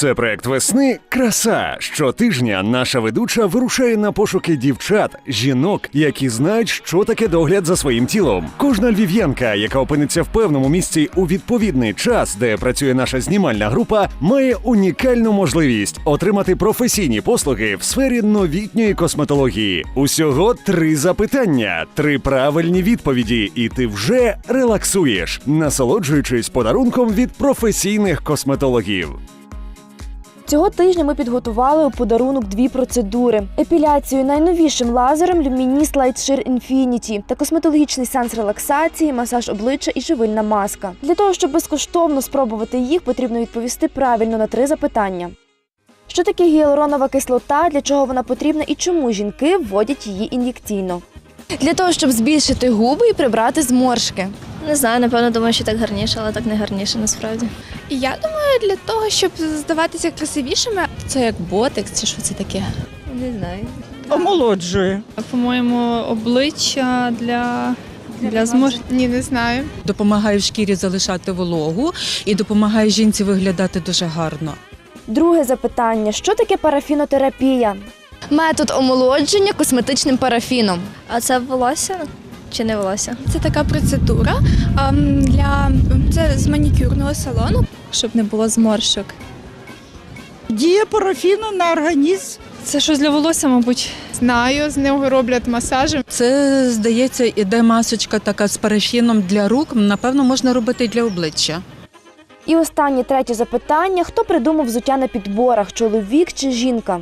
Це проект весни Краса. Щотижня наша ведуча вирушає на пошуки дівчат, жінок, які знають, що таке догляд за своїм тілом. Кожна львів'янка, яка опиниться в певному місці у відповідний час, де працює наша знімальна група, має унікальну можливість отримати професійні послуги в сфері новітньої косметології. Усього три запитання, три правильні відповіді, і ти вже релаксуєш, насолоджуючись подарунком від професійних косметологів. Цього тижня ми підготували у подарунок дві процедури: епіляцію найновішим лазером Luminis Light Shear Infinity та косметологічний сеанс релаксації, масаж обличчя і живильна маска. Для того, щоб безкоштовно спробувати їх, потрібно відповісти правильно на три запитання. Що таке гіалуронова кислота, для чого вона потрібна і чому жінки вводять її ін'єкційно? Для того, щоб збільшити губи і прибрати зморшки. Не знаю, напевно, думаю, що так гарніше, але так не гарніше насправді. І Я думаю, для того, щоб здаватися красивішими, Це як ботекс, чи що це таке? Не знаю. омолоджує. По-моєму, обличчя для, для змож... ні, не знаю. Допомагає в шкірі залишати вологу і допомагає жінці виглядати дуже гарно. Друге запитання: що таке парафінотерапія? Метод омолодження косметичним парафіном. А це волосся чи не волосся? Це така процедура для це з манікюрного салону. щоб не було зморшок. Дія парафіну на організм. Це щось для волосся, мабуть. Знаю, з нього роблять масажі. Це, здається, іде масочка така з парафіном для рук. Напевно, можна робити і для обличчя. І останнє третє запитання: хто придумав взуття на підборах? Чоловік чи жінка?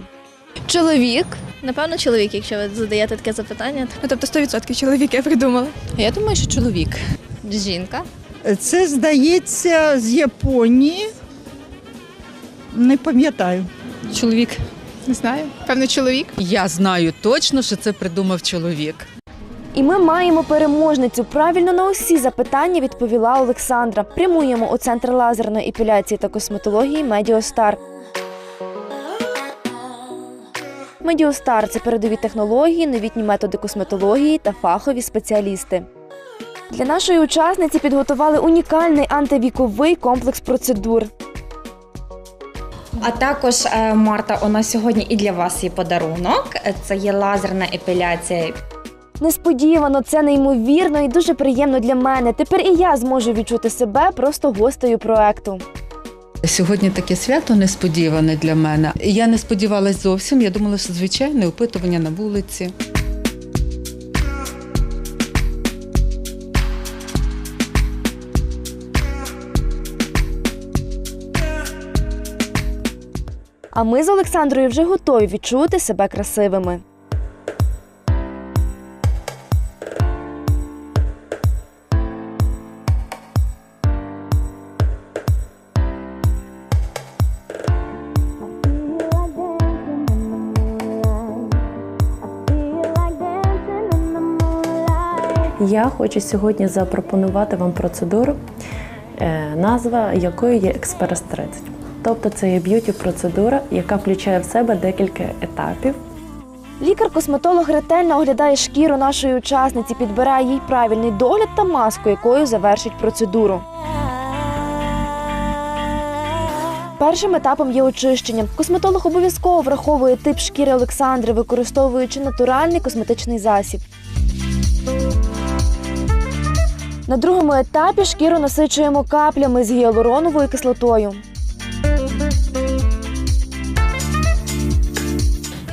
Чоловік. Напевно, чоловік, якщо ви задаєте таке запитання. Ну, тобто 100% чоловіки придумали. Я думаю, що чоловік. Жінка. Це здається з Японії. Не пам'ятаю. Чоловік. Не знаю. Певно, чоловік. Я знаю точно, що це придумав чоловік. І ми маємо переможницю. Правильно на усі запитання відповіла Олександра. Прямуємо у центр лазерної епіляції та косметології Медіостар. Медіостар це передові технології, новітні методи косметології та фахові спеціалісти. Для нашої учасниці підготували унікальний антивіковий комплекс процедур. А також е, Марта, у нас сьогодні і для вас є подарунок. Це є лазерна епіляція. Несподівано, це неймовірно і дуже приємно для мене. Тепер і я зможу відчути себе просто гостею проекту. Сьогодні таке свято несподіване для мене. Я не сподівалась зовсім. Я думала, що звичайне опитування на вулиці. А ми з Олександрою вже готові відчути себе красивими. Я хочу сьогодні запропонувати вам процедуру, е, назва якої є Експрес 30. Тобто це є б'юті-процедура, яка включає в себе декілька етапів. Лікар-косметолог ретельно оглядає шкіру нашої учасниці, підбирає їй правильний догляд та маску, якою завершить процедуру. Першим етапом є очищення. Косметолог обов'язково враховує тип шкіри Олександри, використовуючи натуральний косметичний засіб. На другому етапі шкіру насичуємо каплями з гіалуроновою кислотою.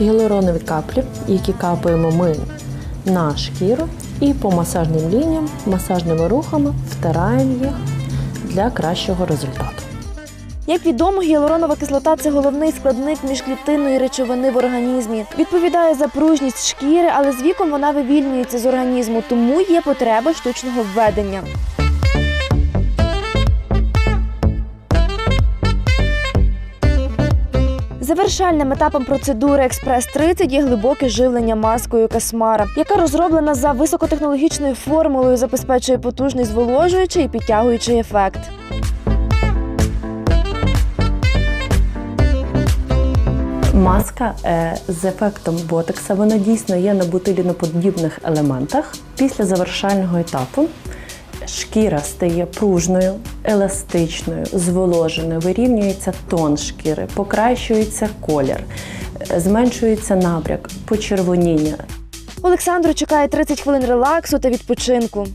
Гіалуронові каплі, які капаємо ми на шкіру, і по масажним лініям, масажними рухами втираємо їх для кращого результату. Як відомо, гіалуронова кислота це головний складник міжклітинної речовини в організмі. Відповідає за пружність шкіри, але з віком вона вивільнюється з організму, тому є потреба штучного введення. Завершальним етапом процедури Експрес 30 є глибоке живлення маскою Касмара, яка розроблена за високотехнологічною формулою, забезпечує потужний зволожуючий і підтягуючий ефект. Маска е, з ефектом ботекса, вона дійсно є на бутиліноподібних елементах. Після завершального етапу Шкіра стає пружною, еластичною, зволоженою, вирівнюється тон шкіри, покращується колір, е, зменшується набряк, почервоніння, Олександру чекає 30 хвилин релаксу та відпочинку.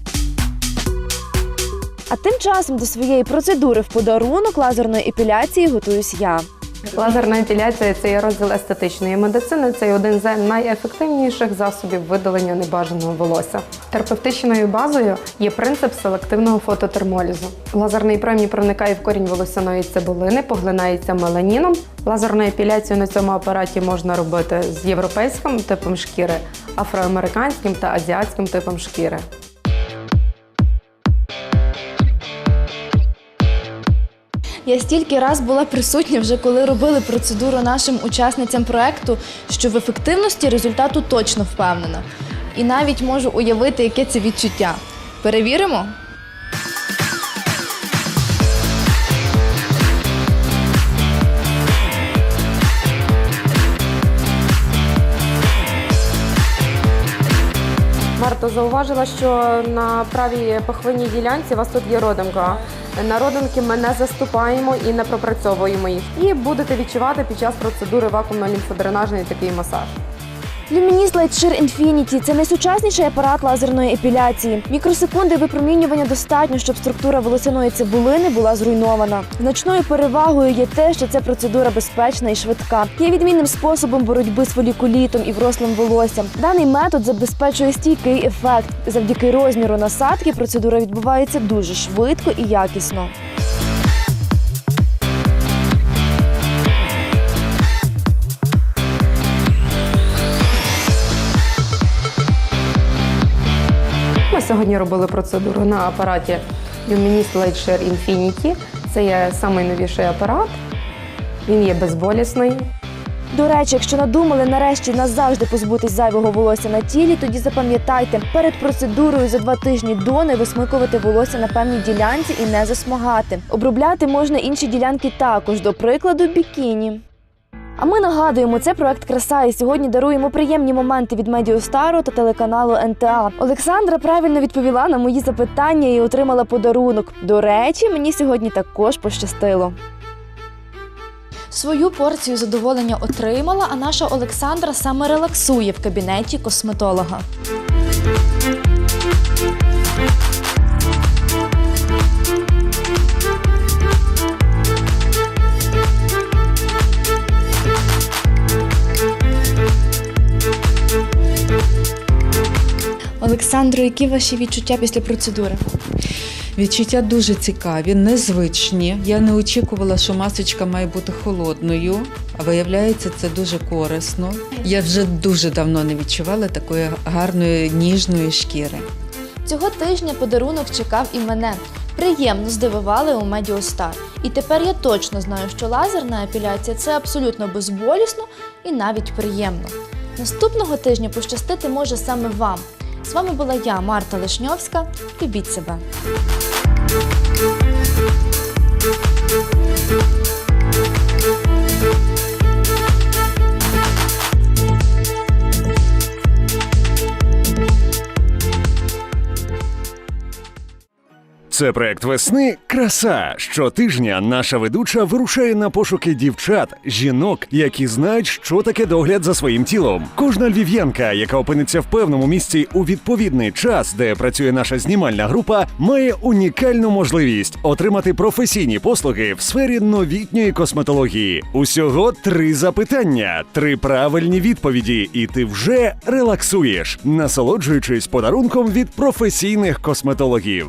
А тим часом до своєї процедури в подарунок лазерної епіляції готуюсь я. Лазерна епіляція це є розділ естетичної медицини. Це є один з найефективніших засобів видалення небажаного волосся. Терапевтичною базою є принцип селективного фототермолізу. Лазерний промінь проникає в корінь волосяної цибулини, поглинається меланіном. Лазерну епіляцію на цьому апараті можна робити з європейським типом шкіри, афроамериканським та азіатським типом шкіри. Я стільки раз була присутня вже коли робили процедуру нашим учасницям проекту, що в ефективності результату точно впевнена. І навіть можу уявити, яке це відчуття. Перевіримо? Марта зауважила, що на правій пахвинній ділянці у вас тут є родинка. На родинки ми не заступаємо і не пропрацьовуємо їх. І будете відчувати під час процедури вакуумно-лімфодренажний такий масаж. Luminis Light Shear Infinity – це найсучасніший апарат лазерної епіляції. Мікросекунди випромінювання достатньо, щоб структура волосяної цибулини була зруйнована. Значною перевагою є те, що ця процедура безпечна і швидка. Є відмінним способом боротьби з фолікулітом і врослим волоссям. Даний метод забезпечує стійкий ефект. Завдяки розміру насадки процедура відбувається дуже швидко і якісно. Сьогодні робили процедуру на апараті Luminis Light Shear Infinity. Це є найновіший апарат. Він є безболісний. До речі, якщо надумали нарешті назавжди позбутись зайвого волосся на тілі, тоді запам'ятайте, перед процедурою за два тижні до не висмикувати волосся на певній ділянці і не засмагати. Обробляти можна інші ділянки також, до прикладу, бікіні. А ми нагадуємо, це проект краса, і сьогодні даруємо приємні моменти від Медіостару та телеканалу НТА. Олександра правильно відповіла на мої запитання і отримала подарунок. До речі, мені сьогодні також пощастило. Свою порцію задоволення отримала, а наша Олександра саме релаксує в кабінеті косметолога. Олександро, які ваші відчуття після процедури? Відчуття дуже цікаві, незвичні. Я не очікувала, що масочка має бути холодною, а виявляється, це дуже корисно. Я вже дуже давно не відчувала такої гарної ніжної шкіри. Цього тижня подарунок чекав і мене. Приємно здивували у Медіостар. І тепер я точно знаю, що лазерна епіляція це абсолютно безболісно і навіть приємно. Наступного тижня пощастити може саме вам. З вами була я, Марта Лишньовська. Любіть себе. Це проект весни Краса. Щотижня наша ведуча вирушає на пошуки дівчат, жінок, які знають, що таке догляд за своїм тілом. Кожна львів'янка, яка опиниться в певному місці у відповідний час, де працює наша знімальна група, має унікальну можливість отримати професійні послуги в сфері новітньої косметології. Усього три запитання, три правильні відповіді, і ти вже релаксуєш, насолоджуючись подарунком від професійних косметологів.